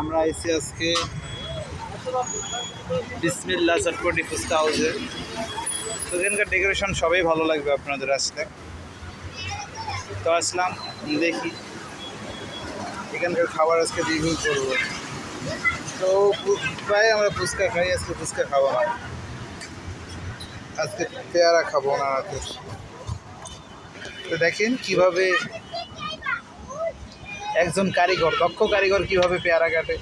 আমরা এসে আজকে বিসমিল্লা চটপটি ফুচকা হাউসে। তো এখানকার ডেকোরেশন সবাই ভালো লাগবে আপনাদের আসলে। তো আসলাম, দেখি এখানকার খাবার আজকে রিভিউ করব। তো প্রায় আমরা ফুচকা খাই, আজকে ফুচকা খাব না। আজকে পেয়ারা খাব না তো দেখেন কীভাবে একজন কারিগর, দক্ষ কারিগর কীভাবে পেয়ারা কাটে?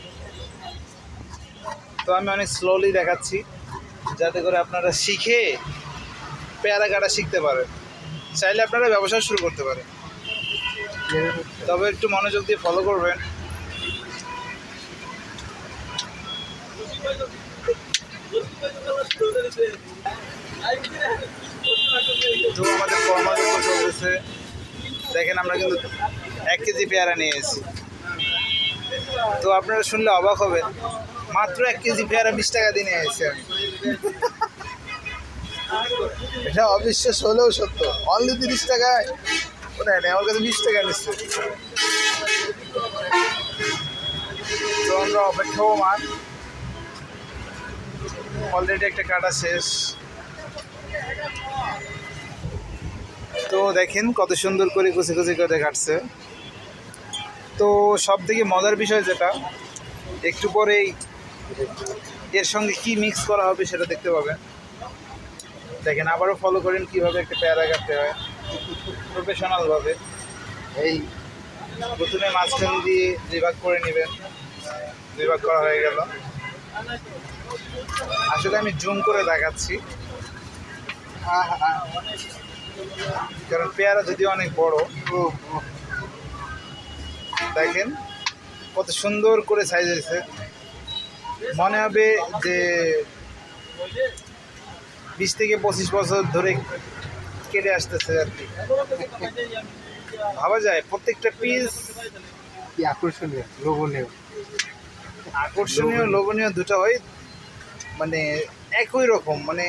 তো আমি অনেক স্লোলি দেখাচ্ছি, যাতে করে আপনারা শিখে পেয়ারা কাটা শিখতে পারেন। চাইলে আপনারা ব্যবসা শুরু করতে পারেন। তবে একটু মনোযোগ দিয়ে ফলো করবেন। আমাদের চলতেছে। দেখেন আমরা কিন্তু এক কেজি পেয়ারা নিয়ে এসেছি। তো আপনারা শুনলে অবাক হবেন, মাত্র এক কেজি পেয়ারা বিশ টাকা দিয়ে নিয়ে এসেছি আমি। এটা অবিশ্বাস হলেও সত্য। অনলি তিরিশ টাকায় ওটা নেই? আমার কাছে বিশ টাকা নিচ্ছে। তো আমরা অপেক্ষমান অলরেডি একটা কাটা শেষ। দেখেন, কত সুন্দর করে কুচি কুচি করে কাটছে। তো সব থেকে মজার বিষয় যেটা, একটু পরেই এর সঙ্গে কি মিক্স করা হবে সেটা দেখতে পাবেন। দেখেন, আবারও ফলো করেন কীভাবে একটা পেয়ারা কাটতে হয়। প্রফেশনালভাবে এই প্রথমে মাঝখান দিয়ে বিভাগ করে নেবেন। বিভাগ করা হয়ে গেল। আসলে আমি জুম করে দেখাচ্ছি। কারণ পেয়ারা যদি অনেক বড় দেখেন কত সুন্দর করে সাইজ হয়েছে। মনে হবে যে বিশ থেকে পঁচিশ বছর ধরে কেটে আসতেছে আর কি। ভাবা যায় প্রত্যেকটা পিস আকর্ষণীয় লোভনীয়? আকর্ষণীয় লোভনীয় দুটো হয় মানে একই রকম মানে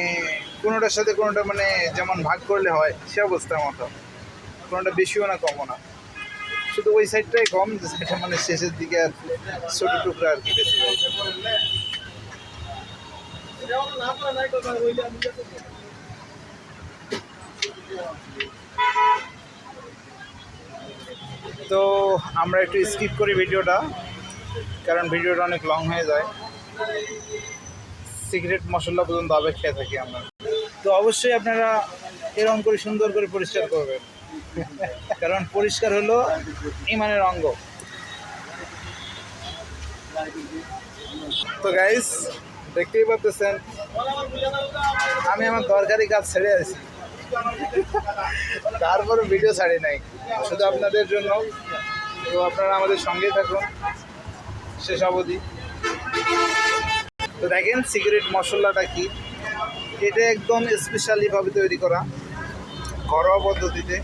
কোনোটার সাথে কোনোটা মানে যেমন ভাগ করলে হয়, সে অবস্থার মতো। কোনোটা বেশিও না, কমও না। শুধু ওই সাইডটাই কম সাইডটা মানে শেষের দিকে আর ছোটো টুকরা আর কি বেশি তো আমরা একটু স্কিপ করি ভিডিওটা কারণ ভিডিওটা অনেক লং হয়ে যায়। সিগারেট মশলা পর্যন্ত আবেগ খেয়ে থাকি আমরা। তো অবশ্যই আপনারা এরকম করে সুন্দর করে পরিষ্কার করবেন। কারণ পরিষ্কার হলো ইমানের অঙ্গ। তো গাইস দেখতেই পাচ্ছেন, আমি আমার দরকারি কাজ ছেড়ে আছি তারপরে ভিডিও ছাড়ি নাই। শুধু আপনাদের জন্য। তো আপনারা আমাদের সঙ্গেই থাকুন। শেষ অবধি। তো দেখেন সিগারেট মশলাটা কি? এটা একদম স্পেশালিভাবে তৈরি করা, ঘরোয়া পদ্ধতিতে।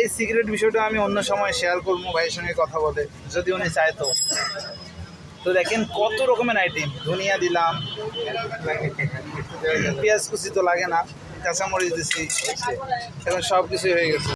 এই সিগারেট বিষয়টা আমি অন্য সময় শেয়ার করব, ভাইয়ের সঙ্গে কথা বলে, যদি উনি চায় তো। তো দেখেন কত রকমের আইটেম ধনিয়া দিলাম, পেঁয়াজ কুচি তো লাগে না, কাঁচামরিচ দিচ্ছি এখন সব কিছুই হয়ে গেছে।